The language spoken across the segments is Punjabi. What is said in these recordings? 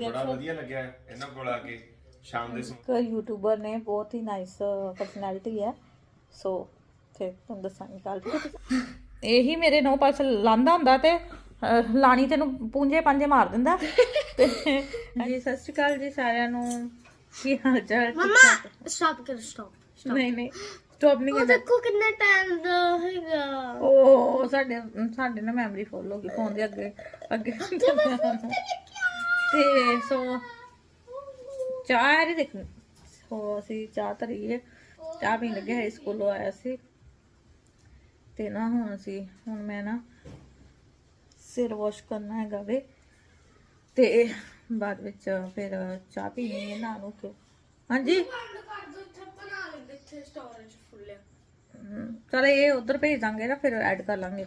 ਤੇ ਬੜਾ ਵਧੀਆ ਲੱਗਿਆ ਇਹਨਾਂ ਕੋਲ ਆ ਕੇ ਸ਼ਾਮ ਦੇ ਸਮੇਂ ਇੱਕ ਯੂਟਿਊਬਰ ਨੇ ਬਹੁਤ ਹੀ ਨਾਈਸ ਪਰਸਨੈਲਿਟੀ ਹੈ। ਸੋ ਫਿਰ ਤੁਹਾਨੂੰ ਦੱਸਾਂਗੀ ਕੱਲ ਇਹੀ ਮੇਰੇ ਨੌ ਪਾਸ ਲਾਂਦਾ ਹੁੰਦਾ ਤੇ ਅਹ, ਲਾਣੀ ਤੈਨੂੰ ਪੂੰਜੇ ਪੰਜੇ ਮਾਰ ਦਿੰਦਾ। ਤੇ ਜੀ ਸਤਿ ਸ਼੍ਰੀ ਅਕਾਲ ਜੀ ਸਾਰਿਆਂ ਨੂੰ। ਕੀ ਹਾਲ ਚਾਲ? ਮਮਾ ਸਟਾਪ ਕਰ ਸਟਾਪ ਨਹੀਂ ਨਹੀਂ ਸਟਾਪ ਨਹੀਂ ਉਹ ਕਰਨਾ। ਦੇਖੋ ਕਿੰਨਾ ਟਾਈਮ ਦਾ ਹੈਗਾ। ਉਹ ਸਾਡੇ ਸਾਡੇ ਨਾ ਮੈਮਰੀ ਫੁੱਲ ਹੋ ਗਈ ਫੋਨ ਦੇ ਅੱਗੇ ਅੱਗੇ। ਤੇ ਸੋ ਚਾਹ ਦੇਖ ਸੋ ਅਸੀਂ ਚਾਹ ਧਰੀ ਹੈ ਚਾਹ ਪੀਣ ਲੱਗੇ ਹੈ ਸਕੂਲੋਂ ਆਇਆ ਸੀ। ਤੇ ਨਾ ਹੁਣ ਅਸੀਂ ਹੁਣ ਮੈਂ ਨਾ ਸਿਰ ਵਾਸ਼ ਕਰਨਾ ਹੈਗਾ ਵੇ। ਤੇ ਬਾਅਦ ਵਿੱਚ ਫਿਰ ਚਾਹ ਪੀਣੀ ਹੈ ਨਾ ਨੂੰ ਕੇ। ਹਾਂਜੀ? ਚੱਲ ਇਹ ਉਧਰ ਭੇਜ ਦਾਂਗੇ ਨਾ ਫਿਰ ਐਡ ਕਰ ਲਾਂਗੇ।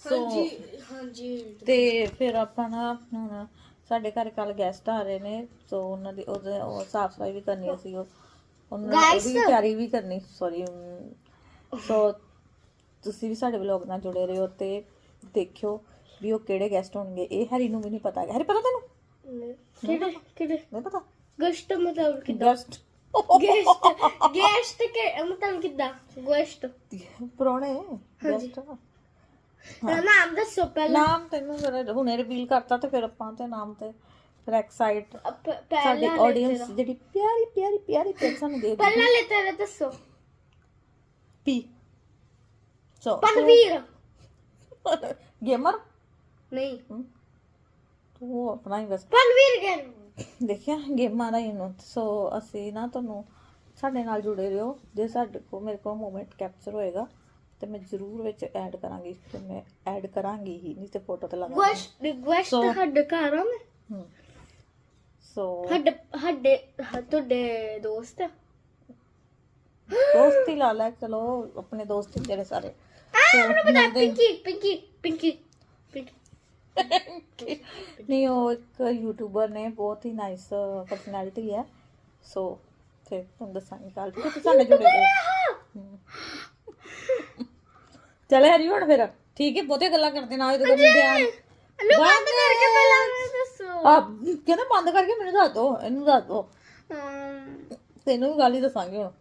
ਸੋ ਹਾਂਜੀ। ਤੇ ਫਿਰ ਆਪਾਂ ਨਾ ਹੁਣ ਸਾਡੇ ਘਰ ਕੱਲ ਗੈਸਟ ਆ ਰਹੇ ਨੇ ਸੋ ਉਹਨਾਂ ਦੀ ਉਹਦੇ ਉਹ ਸਾਫ਼ ਸਫ਼ਾਈ ਵੀ ਕਰਨੀ ਸੀ ਉਹ। ਉਹਨਾਂ ਦੀ ਤਿਆਰੀ ਵੀ ਕਰਨੀ ਸੌਰੀ ਸੋ ਤੁਸੀਂ ਵੀ ਸਾਡੇ ਵਲੌਗ ਨਾਲ ਜੁੜੇ ਰਹੋ ਤੇ ਦੇਖਿਓ ਵੀ ਉਹ ਕਿਹੜੇ ਗੈਸਟ ਹੋਣਗੇ ਇਹ ਹਰੀ ਨੂੰ ਵੀ ਨਹੀਂ ਪਤਾ ਹੈਗਾ। ਹਰੀ ਪਤਾ ਤੈਨੂੰ? ਕਿਹੜੇ ਕਿਹੜੇ? ਨਹੀਂ ਪਤਾ? ਗਸ਼ਟ ਮਤਲਬ ਕਿ ਗੈਸਟ ਗੈਸਟ ਗੈਸਟ ਕੇ ਮਤਲਬ ਕਿਦਾਂ? ਗੈਸਟ ਪੁਰਾਣੇ ਗੈਸਟ ਨਾਮ ਦੱਸੋ ਪਹਿਲਾਂ। ਨਾਮ ਤੈਨੂੰ ਫਿਰ ਹੁਣੇ ਰਿਵੀਲ ਕਰਤਾ ਤੇ ਫਿਰ ਆਪਾਂ ਤੇ ਨਾਮ ਤੇ ਫਿਰ ਐਕਸਾਈਟ ਪ- ਸਾਡੀ ਪਹਿਲਾਂ ਆਡੀਅנס ਜਿਹੜੀ ਪਿਆਰੀ ਪਿਆਰੀ ਪਿਆਰੀ ਪਿਆਰੀ ਸਾਨੂੰ ਦੇ ਦੇ ਪਹਿਲਾਂ ਲੈ ਤੇਰਾ ਦੱਸੋ। ਪੀ। ਸੋ ਪਨਵੀਰ। ਗੇਮਰ? ਨਹੀਂ। ਤੂੰ ਆਪਣਾ ਹੀ ਬਸ ਪਨਵੀਰ ਗੈਨ ਦੇਖਿਆ ਗੇਮਾਂ ਦਾ ਹੀ ਨੂੰ ਸੋ ਅਸੀਂ ਨਾ ਤੁਹਾਨੂੰ ਸਾਡੇ ਨਾਲ ਜੁੜੇ ਰਹੋ। ਜੇ ਸਾਡੇ ਕੋ ਮੇਰੇ ਕੋਲ ਮੂਮੈਂਟ ਕੈਪਚਰ ਹੋਏਗਾ ਤੇ ਮੈਂ ਜ਼ਰੂਰ ਵਿੱਚ ਐਡ ਕਰਾਂਗੀ ਤੇ ਮੈਂ ਐਡ ਕਰਾਂਗੀ ਹੀ ਨਹੀਂ ਤੇ ਫੋਟੋ ਤੇ ਲਗਾ ਗੈਸਟ ਗੈਸਟ So- ਸਾਡੇ ਘਰ ਆ ਮੈਂ ਹੂੰ। ਸੋ ਸਾਡੇ ਸਾਡੇ ਹ- ਤੁਹਾਡੇ ਦੋਸਤ ਆ। ਦੋਸਤੀ ਲਾ ਲੈ ਚਲੋ ਆਪਣੇ ਦੋਸਤ ਹੀ ਜਿਹੜੇ ਸਾਰੇ। ਮੈਨੂੰ ਪਤਾ ਪਿੰਕੀ ਪਿੰਕੀ ਪਿੰਕੀ ਪਿੰਕੀ। ਨਹੀਂ ਉਹ ਇੱਕ ਯੂਟਿਊਬਰ ਨੇ ਬਹੁਤ ਹੀ ਨਾਈਸ ਪਰਸਨੈਲਿਟੀ ਹੈ। ਸੋ ਫਿਰ ਤੁਹਾਨੂੰ ਦੱਸਾਂਗੀ ਕੱਲ ਤੁਸੀਂ ਸਾਡੇ ਜੁੜੇ ਰਹੋ ਚਲ ਹਰੀ ਹੁਣ ਫਿਰ ਠੀਕ ਹੈ ਬਹੁਤੇ ਗੱਲਾਂ ਕਰਦੇ ਨਾ ਇਹਦੇ ਕੋਲ ਧਿਆਨ ਨੂੰ ਬੰਦ ਕਰਕੇ ਪਹਿਲਾਂ ਮੈਨੂੰ ਦੱਸੋ ਆ ਕਹਿੰਦਾ ਬੰਦ ਕਰਕੇ ਮੈਨੂੰ ਦੱਸ ਦੋ ਇਹਨੂੰ ਦੱਸ ਦੋ ਹਮ, ਤੈਨੂੰ ਵੀ ਗੱਲ ਹੀ ਦੱਸਾਂਗੇ ਹੁਣ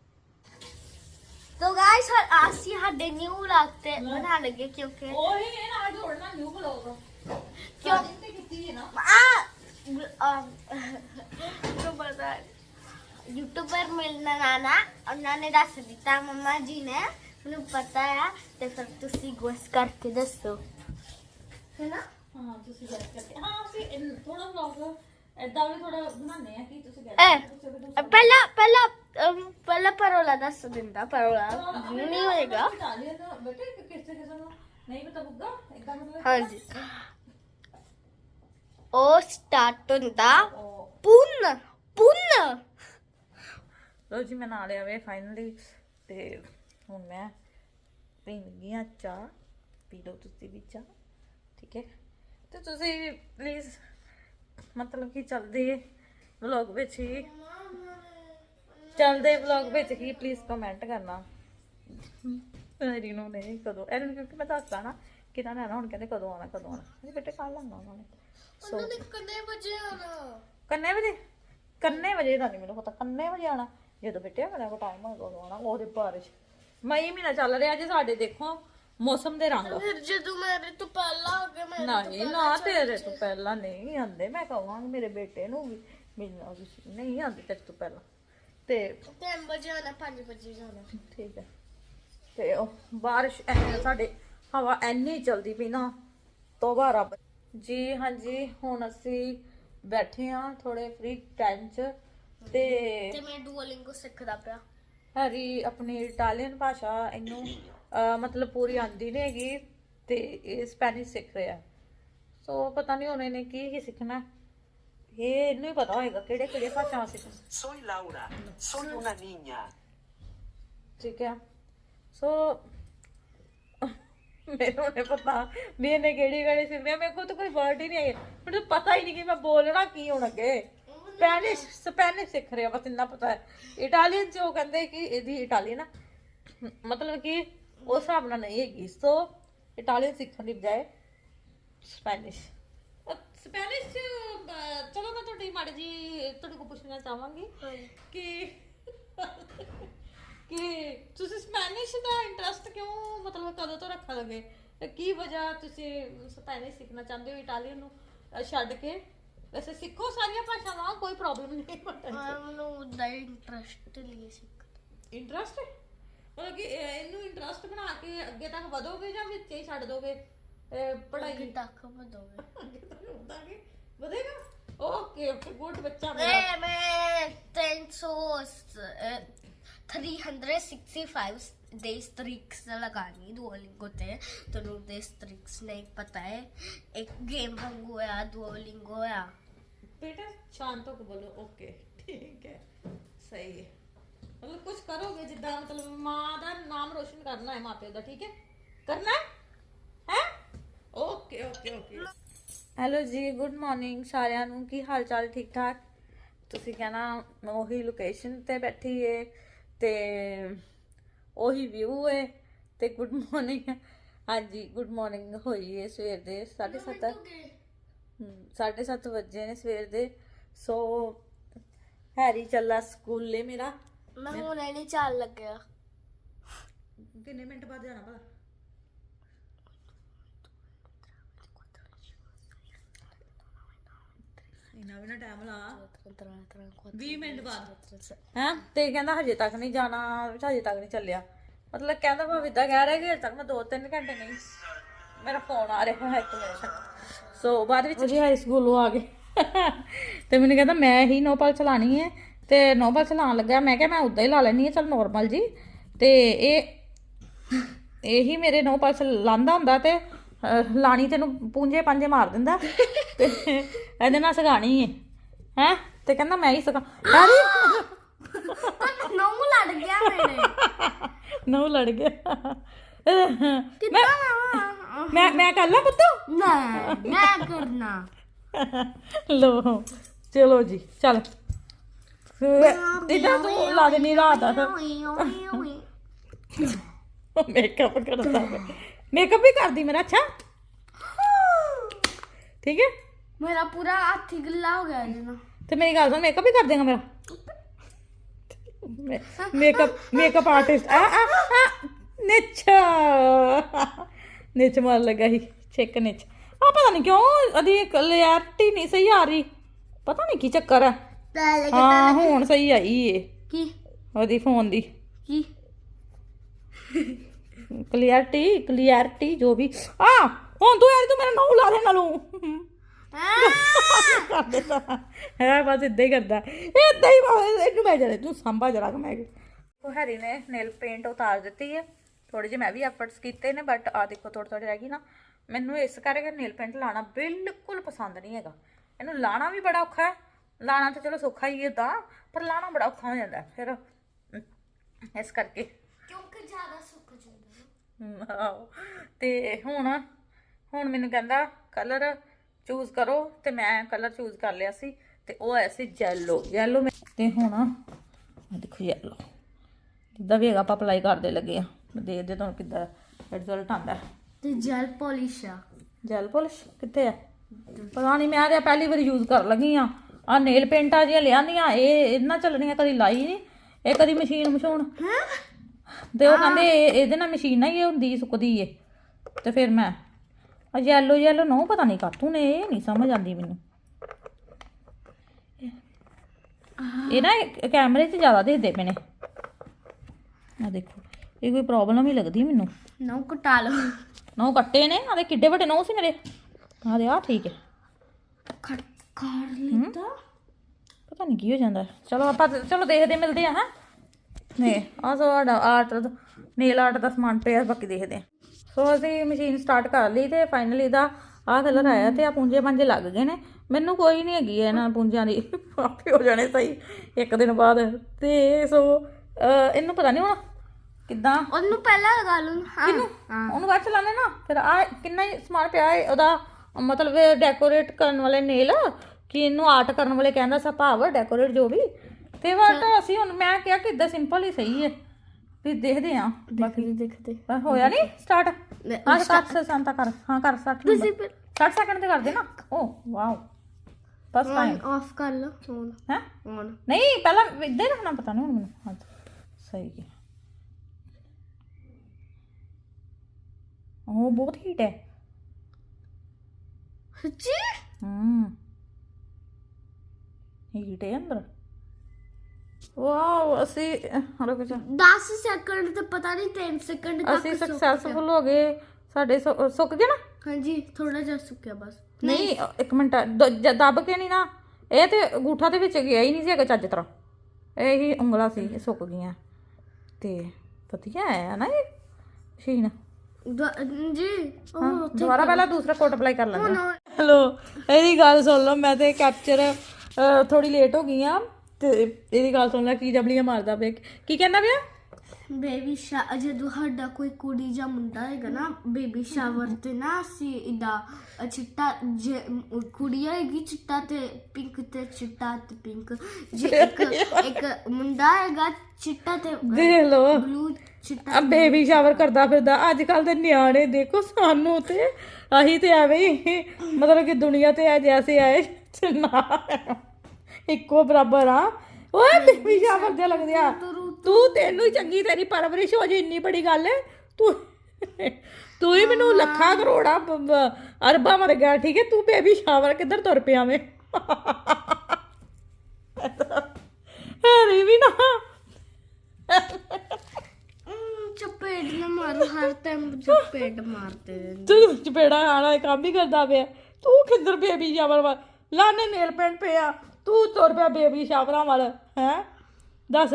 तो गाइस आज ਸਾਡੇ ਨਿਊ ਲੱਗਤੇ ਬਣਾ ਲਗੇ ਕਿਉਂਕਿ ਉਹੀ ਇਹ ਨਾਲ ਜੋੜਨਾ ਨਿਊ ਬਲੌਗ ਕਿਉਂ ਤੇ ਕੀਤੀ ਹੈ ਨਾ ਆ ਤੋਂ ਪਤਾ ਯੂਟਿਊਬਰ ਮਿਲਣਾ ਨਾਨਾ ਉਹਨਾਂ ਨੇ ਦੱਸ ਦਿੱਤਾ ਮੰਮਾ ਜੀ ਨੇ ਮੈਨੂੰ ਪਤਾ ਆ ਤੇ ਫਿਰ ਤੁਸੀਂ ਗੈਸ ਕਰਕੇ ਦੱਸੋ। ਹੈਨਾ? ਹਾਂ ਤੁਸੀਂ ਗੱਲ ਕਰਦੇ ਹਾਂ ਅਸੀਂ ਥੋੜਾ ਵਲੌਗ ਐਦਾਂ ਵੀ ਥੋੜਾ ਬਣਾਉਂਦੇ ਆ ਕਿ ਤੁਸੀਂ ਐ ਪਹਿਲਾਂ ਪਹਿਲਾਂ ਪਹਿਲਾਂ ਪਰੋਲਾ ਦੱਸ ਦਿੰਦਾ ਪਰੋਲਾ ਨਹੀਂ ਹੋਏਗਾ। ਬੇਟੇ ਕਿਸੇ ਕਿਸੇ ਨੂੰ ਨਹੀਂ ਪਤਾ ਬੁੱਗਾ ਇਦਾਂ ਮਤਲਬ ਹਾਂਜੀ। ਉਹ ਸਟਾਰਟ ਹੁੰਦਾ। ਪੁੰਨ ਪੁੰਨ। ਲੋ ਜੀ ਮੈਂ ਨਾਲ ਲਿਆ ਵੇ ਫਾਈਨਲੀ ਤੇ ਹੁਣ ਮੈਂ ਪੀਣ ਲੱਗੀ ਆ ਚਾਹ ਪੀ ਲਓ ਤੁਸੀਂ ਵੀ ਚਾਹ ਠੀਕ ਹੈ? ਤੇ ਤੁਸੀਂ ਪਲੀਜ਼ ਮਤਲਬ ਕਿ ਚੱਲਦੇ ਵਲੌਗ ਵਿੱਚ ਹੀ ਚੱਲਦੇ ਵਲੌਗ ਵਿੱਚ ਹੀ ਪਲੀਜ਼ ਕਮੈਂਟ ਕਰਨਾ। ਹਰੀ ਨੂੰ ਨਹੀਂ ਕਦੋਂ ਇਹਨੂੰ ਕਿਉਂਕਿ ਮੈਂ ਦੱਸਦਾ ਨਾ ਕਿਹਨਾਂ ਨੇ ਆਉਣਾ ਹੁਣ ਕਹਿੰਦੇ ਕਦੋਂ ਆਉਣਾ ਕਦੋਂ ਆਉਣਾ। ਇਹ ਬੇਟੇ ਕੱਲ ਆਉਣਾ ਉਹਨਾਂ ਨੇ। ਸੋ ਕਿੰਨੇ ਵਜੇ ਆਣਾ ਕੰਨੇ ਵਜੇ? ਕੰਨੇ ਵਜੇ ਦਾ ਨਹੀਂ ਮੈਨੂੰ ਪਤਾ ਕੰਨੇ ਵਜੇ ਆਣਾ ਜਦੋਂ ਬੇਟੇ ਮੇਰਾ ਕੋ ਟਾਈਮ ਹੋਏਗਾ ਉਦੋਂ ਆਣਾ ਉਹਦੇ ਬਾਰਿਸ਼ ਮਈ ਮਹੀਨਾ ਚੱਲ ਰਿਹਾ ਜੇ ਸਾਡੇ ਦੇਖੋ ਮੌਸਮ ਦੇ ਰੰਗ। ਫਿਰ ਜਦੋਂ ਮੇਰੇ ਤੋਂ ਪਹਿਲਾਂ ਹੋ ਗਿਆ ਮੈਂ ਨਹੀਂ ਨਾ ਤੇਰੇ ਤੋਂ ਪਹਿਲਾਂ ਨਹੀਂ ਆਂਦੇ ਮੈਂ ਕਹਾਂਗੀ ਮੇਰੇ ਬੇਟੇ ਨੂੰ ਵੀ ਮਿਲਣਾ ਵੀ। ਨਹੀਂ ਆਂਦੇ ਤੇਰੇ ਤੋਂ ਪਹਿਲਾਂ। ਤੇ 3 ਵਜੇ ਆਣਾ 5 ਵਜੇ ਜਾਣਾ। ਠੀਕ ਹੈ। ਤੇ ਉਹ ਬਾਰਿਸ਼ ਐ ਸਾਡੇ ਹਵਾ ਐਨੀ ਚਲਦੀ ਪਈ ਨਾ ਤੋਬਾ ਰੱਬ। ਜੀ ਹਾਂਜੀ ਹੁਣ ਅਸੀਂ ਬੈਠੇ ਆ ਥੋੜੇ ਫ੍ਰੀ ਟਾਈਮ 'ਚ ਤੇ ਤੇ ਮੈਂ ਡੂਓਲਿੰਗੋ ਸਿੱਖਦਾ ਪਿਆ। ਹਰੀ ਆਪਣੀ ਇਟਾਲੀਅਨ ਭਾਸ਼ਾ ਇਹਨੂੰ ਅਹ, ਮਤਲਬ ਪੂਰੀ ਆਂਦੀ ਨਹੀਂ ਹੈਗੀ ਤੇ ਇਹ ਸਪੈਨਿਸ਼ ਸਿੱਖ ਰਿਹਾ। ਸੋ ਪਤਾ ਨਹੀਂ ਹੁਣ ਇਹਨੇ ਕੀ ਕੀ ਸਿੱਖਣਾ। ਇਹ ਇਹਨੂੰ ਹੀ ਪਤਾ ਹੋਏਗਾ ਕਿਹੜੇ ਕਿਹੜੇ ਭਾਸ਼ਾਵਾਂ ਸਿੱਖਣਾ। Soy Laura, soy una niña. ਠੀਕ ਹੈ। ਸੋ ਮੈਨੂੰ ਨਹੀਂ ਪਤਾ ਵੀ ਇਹਨੇ ਕਿਹੜੀ ਕਿਹੜੀ ਸਿੱਖਣੀ ਆ। ਮੇਰੇ ਕੋਲ ਤਾਂ ਕੋਈ ਵਰਡ ਹੀ ਨਹੀਂ ਹੈ ਮੈਨੂੰ ਪਤਾ ਹੀ ਨਹੀਂ ਕਿ ਮੈਂ ਬੋਲਣਾ ਕੀ ਹੁਣ ਅੱਗੇ। ਸਪੈਨਿਸ਼ ਸਪੈਨਿਸ਼ ਸਿੱਖ ਰਿਹਾ ਬਸ ਇੰਨਾ ਪਤਾ ਹੈ। ਇਟਾਲੀਅਨ ਉਹ ਕਹਿੰਦੇ ਕਿ ਇਹਦੀ ਇਟਾਲੀਅਨ ਆ ਮਤਲਬ ਕਿ ਉਸ ਹਿਸਾਬ ਨਾਲ ਨਹੀਂ ਹੈਗੀ। ਸੋ ਇਟਾਲੀਅਨ ਸਿੱਖਣ ਦੀ ਬਜਾਏ ਸਪੈਨਿਸ਼ ਸਪੈਨਿਸ਼ ਚਲੋ ਮੈਂ ਤੁਹਾਡੀ ਮਾੜੀ ਜੀ ਤੁਹਾਡੇ ਕੋਲ ਪੁੱਛਣਾ ਚਾਹਾਂਗੀ ਕਿ ਕਿ ਤੁਸੀਂ ਸਪੈਨਿਸ਼ ਦਾ ਇੰਟਰਸਟ ਕਿਉਂ ਮਤਲਬ ਕਦੋਂ ਤੋਂ ਰੱਖਣ ਲੱਗੇ ਤੇ ਕੀ ਵਜ੍ਹਾ ਤੁਸੀਂ ਸਪੈਨਿਸ਼ ਸਿੱਖਣਾ ਚਾਹੁੰਦੇ ਹੋ ਇਟਾਲੀਅਨ ਨੂੰ ਛੱਡ ਕੇ? ਵੈਸੇ ਸਿੱਖੋ ਸਾਰੀਆਂ ਭਾਸ਼ਾਵਾਂ ਕੋਈ ਪ੍ਰੋਬਲਮ ਨਹੀਂ ਹੈ ਮੈਨੂੰ ਉਹਦਾ ਇੰਟਰਸਟ ਲਈ ਸਿੱਖ ਇੰਟਰਸਟ ਮਤਲਬ ਕਿ ਇਹ- ਇਹਨੂੰ ਇੰਟਰਸਟ ਬਣਾ ਕੇ ਅੱਗੇ ਤੱਕ ਵਧੋਗੇ ਜਾਂ ਵਿੱਚ ਹੀ ਛੱਡ ਦੋਗੇ? ਇਹ ਪੜ੍ਹਾਈ? ਤੱਕ ਵਧੋਗੇ। ਅੱਗੇ ਤੱਕ ਵਧਾਂਗੇ। ਵਧੇਗਾ? ਓਕੇ ਗੁੱਡ ਬੱਚਾ ਮੇਰਾ। ਮੈਂ ਮੈਂ 300 eh, 365 ਦੇ ਸਟ੍ਰਿਕਸ ਲਗਾਣੀ ਦੁਓਲਿੰਗੋ ਤੇ। ਤੁਹਾਨੂੰ ਦੇ ਸਟ੍ਰਿਕਸ ਨਹੀਂ ਪਤਾ ਹੈ। ਇੱਕ ਗੇਮ ਵਾਂਗੂ ਆ ਦੁਓਲਿੰਗੋ ਆ ਬੇਟਾ ਸ਼ਾਂਤ ਹੋ ਕੇ ਬੋਲੋ, ਓਕੇ। ਠੀਕ ਹੈ। ਸਹੀ ਹੈ। ਮਤਲਬ ਕੁਝ ਕਰੋਗੇ, ਜਿੱਦਾਂ ਮਤਲਬ ਮਾਂ ਦਾ ਨਾਮ ਰੋਸ਼ਨ ਕਰਨਾ ਹੈ ਮਾਪਿਓ ਦਾ, ਠੀਕ ਹੈ? ਕਰਨਾ ਹੈ? Okay okay okay. ਹੈਲੋ ਜੀ, ਗੁੱਡ ਮਾਰਨਿੰਗ ਸਾਰਿਆਂ ਨੂੰ। ਕੀ ਹਾਲ ਚਾਲ ਠੀਕ ਠਾਕ ਤੁਸੀਂ ਕਹਿਣਾ ਉਹੀ ਲੋਕੇਸ਼ਨ ਤੇ ਬੈਠੀ ਏ, ਤੇ ਉਹੀ ਵਿਊ ਏ, ਤੇ ਗੁੱਡ ਮਾਰਨਿੰਗ। ਹਾਂਜੀ, ਗੁੱਡ ਮਾਰਨਿੰਗ ਹੋਈ ਏ ਸਵੇਰ ਦੇ 7:30 ਹਮ, ਸਾਢੇ ਸੱਤ ਵਜੇ ਨੇ ਸਵੇਰ ਦੇ ਸੋ ਹੈਰੀ ਚੱਲਾ ਸਕੂਲੇ ਮੇਰਾ। ਮੈਂ ਹੁਣ ਨਹੀਂ ਚੱਲ ਲੱਗਿਆ। ਕਿੰਨੇ ਮਿੰਟ ਬਾਅਦ ਜਾਣਾ ਭਲਾ? ਇਨਾ ਵੀ ਨਾ ਟਾਈਮ ਲਾ। 20 ਮਿੰਟ ਬਾਅਦ। ਹਾਂ? ਤੇ ਕਹਿੰਦਾ ਹਜੇ ਤੱਕ ਨਹੀਂ ਜਾਣਾ ਹਜੇ ਤੱਕ ਨਹੀਂ ਚੱਲਿਆ। ਮਤਲਬ ਕਹਿੰਦਾ ਭਾਵੇਂ ਇਦਾਂ ਕਹਿ ਰਿਹਾ ਕਿ ਹਜੇ ਤੱਕ ਮੈਂ 2-3 ਘੰਟੇ ਨਹੀਂ। ਮੇਰਾ ਫੋਨ ਆ ਰਿਹਾ ਹੈ ਇੱਕ ਮਿੰਟ। ਸੋ ਬਾਅਦ ਵਿੱਚ ਜੀ ਹਾਈ ਸਕੂਲੋਂ ਆ ਗਏ। ਤੇ ਮੈਨੂੰ ਕਹਿੰਦਾ ਮੈਂ ਹੀ ਨੋਪਲ ਚਲਾਣੀ ਹੈ। ਤੇ ਨੋਪਲ ਚਲਾਉਣ ਲੱਗਾ। ਮੈਂ ਕਿਹਾ ਮੈਂ ਉਦਾਂ ਹੀ ਲਾ ਲੈਣੀ ਹੈ ਚਲ ਨੋਰਮਲ ਜੀ। ਤੇ ਇਹ ਇਹੀ ਮੇਰੇ ਨੋ ਪਾਸ ਲਾਂਦਾ ਹੁੰਦਾ ਤੇ ਲਾਣੀ ਤੈਨੂੰ ਪੂੰਝੇ ਪੰਜੇ ਮਾਰ ਦਿੰਦਾ। ਤੇ ਇਹਦੇ ਨਾਲ ਸਗਾਣੀ ਹੈ ਹੈ? ਤੇ ਕਹਿੰਦਾ ਮੈਂ ਹੀ ਸਗਾ ਡੈਡੀ। ਨੋ ਲੜ ਗਿਆ ਮੇਰੇ। ਨੋ ਲੜ ਗਿਆ। ਮੈਂ ਮੈਂ ਮੈਂ ਕਰ ਲਾਂ ਪੁੱਤੂ ਨਾ ਮੈਂ ਕਰਨਾ ਲੋ ਚਲੋ ਜੀ ਚਲ ਇਦਾਂ ਤੂੰ ਲਾ ਦੇਣੀ ਰਾਤ ਆ ਓਏ ਓਏ ਓਏ ਮੇਕਅਪ ਕਰਦਾ ਮੇਕਅਪ ਵੀ ਕਰਦੀ ਮੇਰਾ ਅੱਛਾ ਠੀਕ ਹੈ ਮੇਰਾ ਪੂਰਾ ਹੱਥ ਹੀ ਗਿੱਲਾ ਹੋ ਗਿਆ ਇਹਦੇ ਨਾਲ ਤੇ ਮੇਰੀ ਗੱਲ ਸੁਣ ਮੇਕਅਪ ਵੀ ਕਰ ਦੇਗਾ ਮੇਰਾ ਮੇਕਅਪ ਮੇਕਅਪ ਆਰਟਿਸਟ ਆ ਆ ਆ ਨਿੱਛ। ਨਿੱਛ ਮਾਰ ਲਗਾ ਹੀ ਚੈੱਕ ਨਿੱਛ। ਆ ਪਤਾ ਨਹੀਂ ਕਿਉਂ ਉਹਦੀ ਕਲੈਰਿਟੀ ਨਹੀਂ ਸਹੀ ਆ ਰਹੀ। ਪਤਾ ਨਹੀਂ ਕੀ ਚੱਕਰ ਹੈ ਪਹਿਲੇ ਹਾਂ ਹੁਣ ਸਹੀ ਆਈ ਏ। ਕੀ? ਉਹਦੀ ਫੋਨ ਦੀ। ਕੀ? ਕਲੀਅਰਟੀ ਕਲੀਅਰਟੀ ਜੋ ਵੀ। ਆ ਹੁਣ ਤੂੰ ਯਾਰ ਤੂੰ ਮੇਰਾ ਨਾਮ ਲਾ ਦੇ ਨਾਲੋਂ। ਹੈ। ਬਸ ਇਦਾਂ ਹੀ ਕਰਦਾ। ਇਦਾਂ ਹੀ ਬਸ ਇਹਨੂੰ ਮੈਂ ਜਰੇ ਤੂੰ ਸੰਭਾ ਜਰਾ ਮੈਂ। ਉਹ ਹੈਰੀ ਨੇ ਨੇਲ ਪੇਂਟ ਉਤਾਰ ਦਿੱਤੀ ਹੈ ਥੋੜੇ ਜਿਹੇ ਮੈਂ ਵੀ ਐਫਰਟਸ ਕੀਤੇ ਨੇ ਬਟ ਆ ਦੇਖੋ ਥੋੜੀ ਥੋੜੀ ਰਹਿ ਗਈ ਨਾ ਮੈਨੂੰ ਇਸ ਕਰਕੇ ਨੇਲ ਪੇਂਟ ਲਾਣਾ ਬਿਲਕੁਲ ਪਸੰਦ ਨਹੀਂ ਹੈਗਾ ਇਹਨੂੰ ਲਾਣਾ ਵੀ ਬੜਾ ਔਖਾ ਹੈ ਲਾਣਾ ਤਾਂ ਚਲੋ ਸੌਖਾ ਹੀ ਹੈ ਤਾਂ ਪਰ ਲਾਣਾ ਬੜਾ ਔਖਾ ਹੋ ਜਾਂਦਾ। ਫਿਰ ਇਸ ਕਰਕੇ ਕਿਉਂਕਿ ਜ਼ਿਆਦਾ ਸੁੱਕ ਜਾਂਦਾ। ਤੇ ਹੁਣ ਹੁਣ ਮੈਨੂੰ ਕਹਿੰਦਾ ਕਲਰ ਚੂਜ਼ ਕਰੋ ਤੇ ਮੈਂ ਕਲਰ ਚੂਜ਼ ਕਰ ਲਿਆ ਸੀ ਤੇ ਉਹ ਆਇਆ ਸੀ ਯੈਲੋ ਯੈਲੋ ਤੇ ਹੁਣ ਆ ਦੇਖੋ ਯੈਲੋ ਜਿੱਦਾਂ ਵੀ ਹੈਗਾ ਆਪਾਂ ਅਪਲਾਈ ਕਰਦੇ ਲੱਗੇ ਆ ਦੇਖਦੇ ਤੁਹਾਨੂੰ ਕਿੱਦਾਂ ਰਿਜ਼ਲਟ ਆਉਂਦਾ। ਤੇ ਜੈਲ ਪੋਲਿਸ਼ ਆ। ਜੈਲ ਪਾਲਿਸ਼ ਕਿੱਥੇ ਆ? ਪਤਾ ਨਹੀਂ ਮੈਂ ਤੇ ਪਹਿਲੀ ਵਾਰ ਯੂਜ਼ ਕਰ ਲੱਗੀ ਆ। ਆ ਨੇਲ ਪੇਂਟਾਂ ਜਿਹੀਆਂ ਲਿਆਂਦੀਆਂ ਇਹ ਇਹਨਾਂ ਚੱਲਣੀਆਂ ਕਦੀ ਲਾਈ ਨਹੀਂ ਇਹ ਕਦੀ ਮਸ਼ੀਨ। ਮਸ਼ੂਨ ਤੇ ਉਹ ਕਹਿੰਦੇ ਇਹ- ਇਹਦੇ ਨਾਲ ਮਸ਼ੀਨ ਨਾਲ ਹੀ ਹੁੰਦੀ ਸੁੱਕਦੀ ਏ। ਤੇ ਫਿਰ ਮੈਂ ਆ ਯੈਲੋ ਯੈਲੋ ਨੋ ਪਤਾ ਨਹੀਂ ਕਾਤੋਂ ਨੇ ਇਹ ਨਹੀਂ ਸਮਝ ਆਉਂਦੀ ਮੈਨੂੰ। ਇਹ ਨਾ ਕੈਮਰੇ 'ਚ ਜ਼ਿਆਦਾ ਦਿਖਦੇ ਪਏ ਨੇ। ਆ ਦੇਖੋ। ਇਹ ਕੋਈ ਪ੍ਰੋਬਲਮ ਹੀ ਲੱਗਦੀ ਮੈਨੂੰ। ਨੋ ਕਟਾ ਲਓ। ਨੋ ਕੱਟੇ ਨੇ ਆਦੇ ਕਿੱਡੇ ਵੱਡੇ ਨੋ ਸੀ ਮੇਰੇ। ਆਦੇ ਆ ਠੀਕ ਹੈ। ਖੜ ਕਰ ਲਿੱਤਾ। ਪਤਾ ਨਹੀਂ ਕੀ ਹੋ ਜਾਂਦਾ। ਚਲੋ ਆਪਾਂ ਚਲੋ ਦੇਖਦੇ ਮਿਲਦੇ ਆ ਹਾਂ? ਨੇ ਆ ਸਾਡਾ ਆਰਟ ਨੇਲ ਆਰਟ ਦਾ ਸਮਾਨ ਪਿਆ ਬਾਕੀ ਦੇਖਦੇ ਆ। ਸੋ ਅਸੀਂ ਮਸ਼ੀਨ ਸਟਾਰਟ ਕਰ ਲਈ ਤੇ ਫਾਈਨਲੀ ਦਾ ਆਹ ਕਲਰ ਆਇਆ ਤੇ ਆ ਪੁੰਜੇ ਪੰਜੇ ਲੱਗ ਗਏ ਨੇ। ਮੈਨੂੰ ਕੋਈ ਨਹੀਂ ਹੈਗੀ ਇਹਨਾਂ ਪੁੰਜਾਂ ਦੀ। ਆਪੇ ਹੋ ਜਾਣੇ ਸਹੀ ਇੱਕ ਦਿਨ ਬਾਅਦ। ਤੇ ਸੋ ਇਹਨੂੰ ਪਤਾ ਨਹੀਂ ਹੁਣ ਕਿੱਦਾਂ? ਉਹਨੂੰ ਪਹਿਲਾਂ ਲਗਾ ਲਓ। ਹਾਂ ਉਹਨੂੰ ਬਾਅਦ ਚ ਲਾਣੇ। ਨਾ ਫਿਰ ਆ ਕਿੰਨਾ ਹੀ ਸਮਾਨ ਪਿਆ ਹੈ ਉਹਦਾ ਮਤਲਬ ਡੈਕੋਰੇਟ ਕਰਨ ਵਾਲੇ ਨੇਲ ਕਿ ਇਹਨੂੰ ਆਰਟ ਕਰਨ ਵਾਲੇ ਕਹਿੰਦਾ ਸਾ ਭਾਵ ਡੈਕੋਰੇਟ ਜੋ ਵੀ। ਤੇ ਬਟ ਅਸੀਂ ਹੁਣ ਮੈਂ ਕਿਹਾ ਕਿ ਇਦਾਂ ਸਿੰਪਲ ਹੀ ਸਹੀ ਹੈ ਵੀ ਦੇਖਦੇ ਆ। ਦੇਖਦੇ ਦੇਖਦੇ। ਪਰ ਹੋਇਆ ਨਹੀਂ ਸਟਾਰਟ ਨਹੀਂ, ਆ ਕਰ ਸੇ ਸੰਤਾ ਕਰ। ਹਾਂ ਕਰ ਸਟਾਰਟ ਤੁਸੀਂ ਫਿਰ 60 ਸੈਕਿੰਡ ਤੇ ਕਰਦੇ ਨਾ ਓ ਵਾਓ। ਬਸ ਟਾਈਮ ਆਫ ਕਰ ਲਓ ਫੋਨ ਹੈ? ਨਹੀਂ ਪਹਿਲਾਂ ਇਦਾਂ ਹੀ ਰੱਖਣਾ ਪਤਾ ਨਹੀਂ ਹੁਣ ਮੈਨੂੰ। ਹਾਂ ਸਹੀ ਹੈ ਉਹ ਬਹੁਤ ਹੀਟ ਹੈ। ਸੱਚੀ? ਹੂੰ। ਹੀਟ ਹੈ ਅੰਦਰ। ਵਾਓ ਅਸੀਂ ਰੁਕ ਜਾ। 10 ਸੈਕਿੰਡ ਤੇ ਪਤਾ ਨਹੀਂ 3 ਸੈਕਿੰਡ ਤੱਕ ਅਸੀਂ ਸੁੱਕ ਸਕਸੈਸਫੁਲ ਹੋ ਗਏ। ਸਾਡੇ ਸੁ- ਸੁੱਕ ਗਏ ਨਾ। ਹਾਂਜੀ ਥੋੜਾ ਜਿਹਾ ਸੁੱਕਿਆ ਬਸ। ਨਹੀਂ ਇੱਕ ਮਿੰਟ ਦੱਬ ਕੇ ਨਹੀਂ ਨਾ। ਇਹ ਤੇ ਅੰਗੂਠਾ ਦੇ ਵਿੱਚ ਗਿਆ ਹੀ ਨਹੀਂ ਸੀ ਹੈਗਾ ਚੱਜ ਤਰ੍ਹਾਂ। ਇਹ ਉਂਗਲਾਂ ਸੀ ਸੁੱਕ ਗਈਆਂ। ਤੇ ਵਧੀਆ ਹੈ ਨਾ ਇਹ? ਮਸ਼ੀਨ ਦ- ਜੀ ਉਹ ਹਾਂ, ਉੱਥੇ ਦੁਬਾਰਾ ਪਹਿਲਾਂ ਦੂਸਰਾ ਕੋਟ ਅਪਲਾਈ ਕਰ ਲੈਂਦੇ ਹੈਲੋ ਇਹਦੀ ਗੱਲ ਸੁਣ ਲਓ ਮੈਂ ਤੇ ਕੈਪਚਰ ਥੋੜੀ ਲੇਟ ਹੋ ਗਈ ਆ ਤੇ ਇਹਦੀ ਗੱਲ ਸੁਣ ਲੈ ਕੀ ਜਬਲੀਆਂ ਮਾਰਦਾ ਪਿਆ ਕੀ ਕਹਿੰਦਾ ਪਿਆ? ਬੇਬੀ ਸ਼ਾ ਜਦੋਂ ਸਾਡਾ ਕੋਈ ਕੁੜੀ ਜਾਂ ਮੁੰਡਾ ਹੈਗਾ ਨਾ ਬੇਬੀ ਸ਼ਾਵਰ ਤੇ ਨਾ ਅਸੀਂ ਇਦਾ ਚਿੱਟਾ ਜੇ ਮ- ਕੁੜੀ ਹੈਗੀ ਚਿੱਟਾ ਤੇ ਪਿੰਕ ਤੇ ਚਿੱਟਾ ਤੇ ਪਿੰਕ ਜੇ ਇੱਕ ਇੱਕ ਮੁੰਡਾ ਹੈਗਾ ਚਿੱਟਾ ਤੇ ਦੇਖ ਲਓ। ਬਲੂ ਆ ਬੇਬੀ ਸ਼ਾਵਰ ਕਰਦਾ ਫਿਰਦਾ। ਅੱਜ ਕੱਲ ਦੇ ਨਿਆਣੇ ਦੇਖੋ, ਸਾਨੂੰ ਤੇ ਅਸੀਂ ਤੇ ਐਵੇਂ ਹੀ ਮਤਲਬ ਕਿ ਦੁਨੀਆ ਤੇ ਐ ਜੈਸੇ ਆਏ ਨਾ। ਇੱਕੋ ਬਰਾਬਰ ਆ। ਓਏ ਬੇਬੀ ਸ਼ਾਵਰ ਦੇ ਲੱਗਦੇ ਆ। ਤੂੰ ਤੈਨੂੰ ਹੀ ਚੰਗੀ, ਤੇਰੀ ਪਰਵਰਿਸ਼ ਹੋ ਜੇ, ਇੰਨੀ ਬੜੀ ਗੱਲ ਹੈ ਤੂੰ ਤੂੰ ਹੀ ਮੈਨੂੰ ਲੱਖਾਂ ਕਰੋੜਾਂ ਅਰਬਾਂ ਮਰ ਗਿਆ, ਠੀਕ ਹੈ ਤੂੰ ਬੇਬੀ ਸ਼ਾਵਰ ਕਿੱਧਰ ਤੁਰ ਪਿਆ ਵੇਂ ਹੈਰੀ ਵੀ ਨਾ ਹਮ, ਚਪੇੜ ਨਾ ਹਰ ਟਾਈਮ ਚਪੇੜ ਮਾਰਦੇ ਰਹਿੰਦੇ। ਤੂੰ ਚਪੇੜਾ ਆਣਾ ਕੰਮ ਹੀ ਕਰਦਾ ਪਿਆ। ਤੂੰ ਕਿੱਧਰ ਬੇਬੀ ਸ਼ਾਵਰ ਵੱਲ? ਲਾਣੇ ਨੇਲ ਪੈਂਟ ਪਿਆ। ਤੂੰ ਤੁਰ ਪਿਆ ਬੇਬੀ ਸ਼ਾਵਰਾਂ ਵੱਲ, ਹੈ? ਦੱਸ।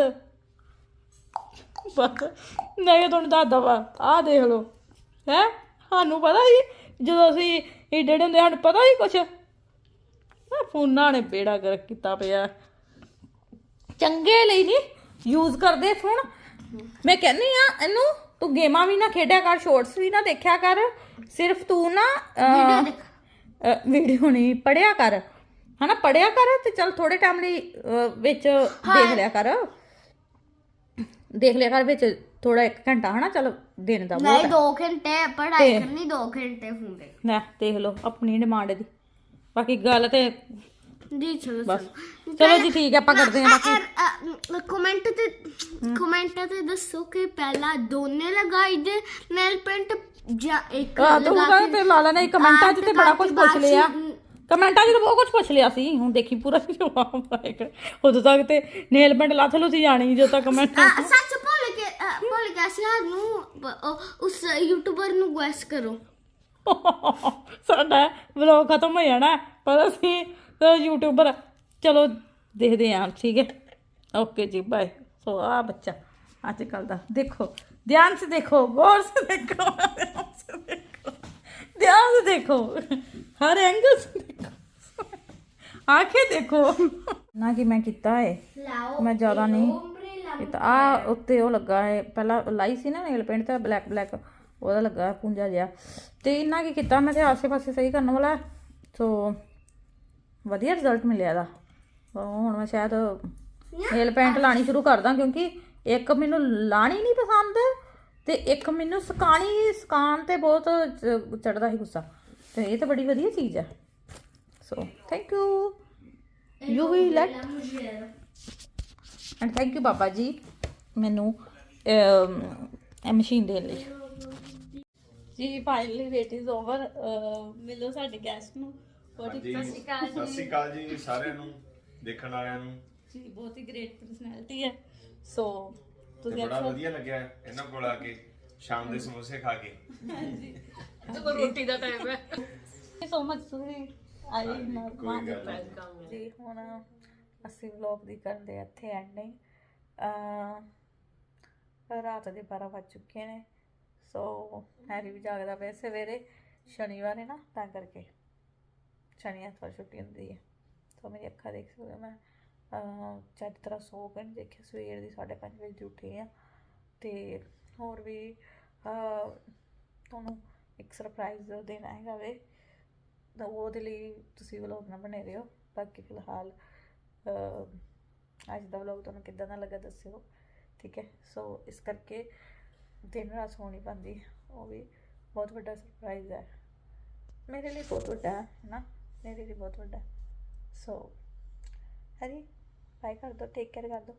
ਬਸ। ਨਹੀਂ ਤੁਹਾਨੂੰ ਦੱਸਦਾ ਵਾ। ਆਹ ਦੇਖ ਲਓ। ਹੈ? ਸਾਨੂੰ ਪਤਾ ਹੀ ਜਦੋਂ ਅਸੀਂ ਏਡੇ ਏਡੇ ਹੁੰਦੇ, ਸਾਨੂੰ ਪਤਾ ਹੀ ਕੁਛ। ਆ ਫੋਨਾਂ ਨੇ ਬੇੜਾ ਗਰਕ ਕੀਤਾ ਪਿਆ। ਚੰਗੇ ਲਈ ਨਹੀਂ ਯੂਜ਼ ਕਰਦੇ ਫੋਨ। ਮੈਂ ਕਹਿੰਨੀ ਆ ਇਹਨੂੰ ਤੂੰ ਗੇਮਾਂ ਵੀ ਨਾ ਖੇਡਿਆ ਕਰ ਸ਼ਾਰਟਸ ਵੀ ਨਾ ਦੇਖਿਆ ਕਰ ਸਿਰਫ ਤੂੰ ਨਾ ਵੀਡੀਓ ਨਹੀਂ ਪੜਿਆ ਕਰ। ਹਨਾ ਪੜਿਆ ਕਰ ਤੇ ਚਲ ਥੋੜੇ ਟਾਈਮ ਲਈ ਅਹ, ਵਿੱਚ ਦੇਖ ਲਿਆ ਕਰ। ਦੇਖ ਲਿਆ ਕਰ ਵਿੱਚ ਥੋੜਾ 1 ਘੰਟਾ ਹਨਾ ਚਲ ਦਿਨ ਦਾ ਨਹੀਂ 2 ਘੰਟੇ ਪੜ੍ਹਾਈ ਕਰਨੀ 2 ਘੰਟੇ ਹੁੰਦੇ। ਲੈ ਦੇਖ ਲਓ ਆਪਣੀ ਡਿਮਾਂਡ ਦੀ। ਬਾਕੀ ਗੱਲ ਤੇ ਜੀ ਚਲੋ ਬਸ। ਚਲੋ। ਜੀ ਠੀਕ ਹੈ ਆਪਾਂ ਕਰਦੇ ਹਾਂ ਬਾਕੀ। ਕਮੈਂਟ ਤੇ ਕਮੈਂਟ ਤੇ ਦੱਸੋ ਕਿ ਪਹਿਲਾਂ ਦੋਨੇ ਲਗਾਈ ਦੇ ਨੈਲ ਪੈਂਟ ਜਾਂ ਇੱਕ ਆ ਤੂੰ ਲਗਾ ਤਾਂ ਲਾਲਾ ਨੇ ਕਮੈਂਟਾਂ 'ਚ ਤੇ ਬੜਾ ਕੁਝ ਪੁੱਛ ਲਿਆ। ਕਮੈਂਟਾਂ 'ਚ ਤਾਂ ਬਹੁਤ ਕੁਝ ਪੁੱਛ ਲਿਆ ਸੀ। ਹੁਣ ਦੇਖੀ ਪੂਰਾ ਜਵਾਬ ਆਏਗਾ। ਉਦੋਂ ਤੱਕ ਤੇ ਨੇਲ ਪੈਂਟ ਲੱਥ ਲੁੱਥ ਜਾਣੀ ਜਦੋਂ ਤੱਕ ਕਮੈਂਟ ਸੱਚ ਭੁੱਲ ਕੇ ਅ, ਭੁੱਲ ਗਿਆ ਸੀ। ਨੂੰ ਪ- ਉਹ- ਉਸ ਯੂਟਿਊਬਰ ਨੂੰ ਗੈਸ ਕਰੋ। ਸਾਡਾ ਵਲੌਗ ਖਤਮ ਹੋ ਜਾਣਾ ਪਰ ਅਸੀਂ ਤਾਂ ਯੂਟਿਊਬਰ ਚਲੋ ਦੇਖਦੇ ਆਂ ਠੀਕ ਹੈ? ਓਕੇ ਜੀ ਬਾਏ ਸੋ ਆ ਬੱਚਾ ਅੱਜ ਕੱਲ ਦਾ। ਦੇਖੋ ਧਿਆਨ ਸੇ ਦੇਖੋ ਗੌਰ ਸੇ ਦੇਖੋ ਧਿਆਨ ਸੇ ਦੇਖੋ ਹਰ ਐਂਗਲ ਸੇ ਦੇਖੋ। ਆਖੇ ਦੇਖੋ। ਨਾ ਕਿ ਮੈਂ ਕੀਤਾ ਹੈ ਮੈਂ ਜ਼ਿਆਦਾ ਨਹੀਂ। ਇਹ ਤਾਂ ਆ ਉੱਤੇ ਉਹ ਲੱਗਾ ਹੈ ਪਹਿਲਾਂ ਲਾਈ ਸੀ ਨਾ ਨੇਲ ਪੇਂਟ ਤਾਂ ਬਲੈਕ ਬਲੈਕ ਉਹਦਾ ਲੱਗਾ ਪੁੰਜਾ ਜਿਹਾ। ਤੇ ਇੰਨਾ ਕੀ ਕੀਤਾ ਮੈਂ ਤੇ ਆਸੇ ਪਾਸੇ ਸਹੀ ਕਰਨ ਵਾਲਾ। ਸੋ ਵਧੀਆ ਰਿਜ਼ਲਟ ਮਿਲਿਆ ਦਾ ਹੁਣ ਮੈਂ ਸ਼ਾਇਦ ਨੇਲ ਪੇਂਟ ਲਾਣੀ ਸ਼ੁਰੂ ਕਰਦਾ ਕਿਉਂਕਿ ਇੱਕ ਮੈਨੂੰ ਲਾਣੀ ਨਹੀਂ ਪਸੰਦ ਤੇ ਇੱਕ ਮੈਨੂੰ ਸਕਾਣੀ ਸਕਾਨ ਤੇ ਬਹੁਤ ਚੜਦਾ ਸੀ ਗੁੱਸਾ। ਤੇ ਇਹ ਤਾਂ ਬੜੀ ਵਧੀਆ ਚੀਜ਼ ਹੈ ਸੋ ਥੈਂਕ ਯੂ ਯੂ ਵੀ light and thank you Baba ji ਮੈਨੂੰ ਇਹ ਮਸ਼ੀਨ ਦੇਣ ਲਈ। ਜੀ ਫਾਈਨਲੀ ਵੇਟ ਇਜ਼ ਓਵਰ ਮਿਲੋ ਸਾਡੇ ਗੈਸਟ ਨੂੰ। ਸਤਿ ਸ਼੍ਰੀ ਅਕਾਲ ਜੀ। ਸਾਰਿਆਂ ਨੂੰ ਦੇਖਣ ਵਾਲਿਆਂ ਨੂੰ। ਜੀ ਬਹੁਤ ਹੀ ਗ੍ਰੇਟ ਪਰਸਨੈਲਿਟੀ ਹੈ। ਸੋ ਤੇ ਤੁਸੀਂ ਬੜਾ ਵਧੀਆ ਲੱਗਿਆ ਇਹਨਾਂ ਕੋਲ ਆ ਕੇ ਸ਼ਾਮ ਦੇ ਸਮੋਸੇ ਖਾ ਕੇ। ਰੋਟੀ ਦਾ ਟਾਈਮ ਹੈ। ਥੈਂਕ ਸੋ ਮਚ ਤੁਸੀਂ ਆਈ ਨਾ ਕੋਈ ਗੱਲ ਨਹੀਂ। ਜੀ ਹੁਣ ਅਸੀਂ ਵਲੌਗ ਦੀ ਕਰਦੇ ਹਾਂ ਇੱਥੇ ਐਂਡਿੰਗ ਅ ਰਾਤ ਦੇ 12 ਵੱਜ ਚੁੱਕੇ ਨੇ। ਸੋ ਹੈਰੀ ਵੀ ਜਾਗਦਾ ਪਿਆ ਸਵੇਰੇ ਸ਼ਨੀਵਾਰ ਹੈ ਨਾ ਤਾਂ ਕਰਕੇ। ਸ਼ਨੀ ਐਤਵਾਰ ਛੁੱਟੀ ਹੁੰਦੀ ਹੈ। ਸੋ ਮੇਰੀ ਅੱਖਾਂ ਦੇਖ ਸਕਦੇ ਹੋ ਮੈਂ ਅ ਚੱਜ ਤਰ੍ਹਾਂ ਸੌ ਕੇ ਨਹੀਂ ਦੇਖਿਆ ਸਵੇਰ ਦੀ 5:30 ਵਜੇ ਦੀ ਉੱਠੀ ਆ ਤੇ ਹੋਰ ਵੀ ਤੁਹਾਨੂੰ ਇੱਕ ਸਰਪ੍ਰਾਈਜ਼ ਦੇਣਾ ਹੈਗਾ ਵੇ। ਤਾਂ ਉਹਦੇ ਲਈ ਤੁਸੀਂ ਵਲੌਗ ਨਾ ਬਣੇ ਰਹੋ। ਬਾਕੀ ਫਿਲਹਾਲ ਅੱਜ ਦਾ ਵਲੌਗ ਤੁਹਾਨੂੰ ਕਿੱਦਾਂ ਦਾ ਲੱਗਾ ਦੱਸਿਓ। ਠੀਕ ਹੈ? ਸੋ ਇਸ ਕਰਕੇ ਦਿਨ ਰਾਤ ਸੌ ਨਹੀਂ ਪਾਉਂਦੀ। ਉਹ ਵੀ ਬਹੁਤ ਵੱਡਾ ਸਰਪ੍ਰਾਈਜ਼ ਹੈ। ਮੇਰੇ ਲਈ ਬਹੁਤ ਵੱਡਾ ਹੈ ਨਾ मेरे लिए बहुत बड़ा। सो so, अरे बाय कर दो टेक केयर कर दो।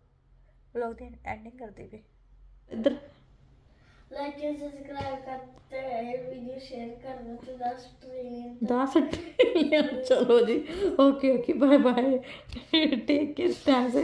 ब्लॉग दिन एंडिंग कर दी भी। इधर। लाइक एंड सब्सक्राइब करते हैं वीडियो शेयर कर दो तो दस दस चलो जी। Okay okay bye bye take care time से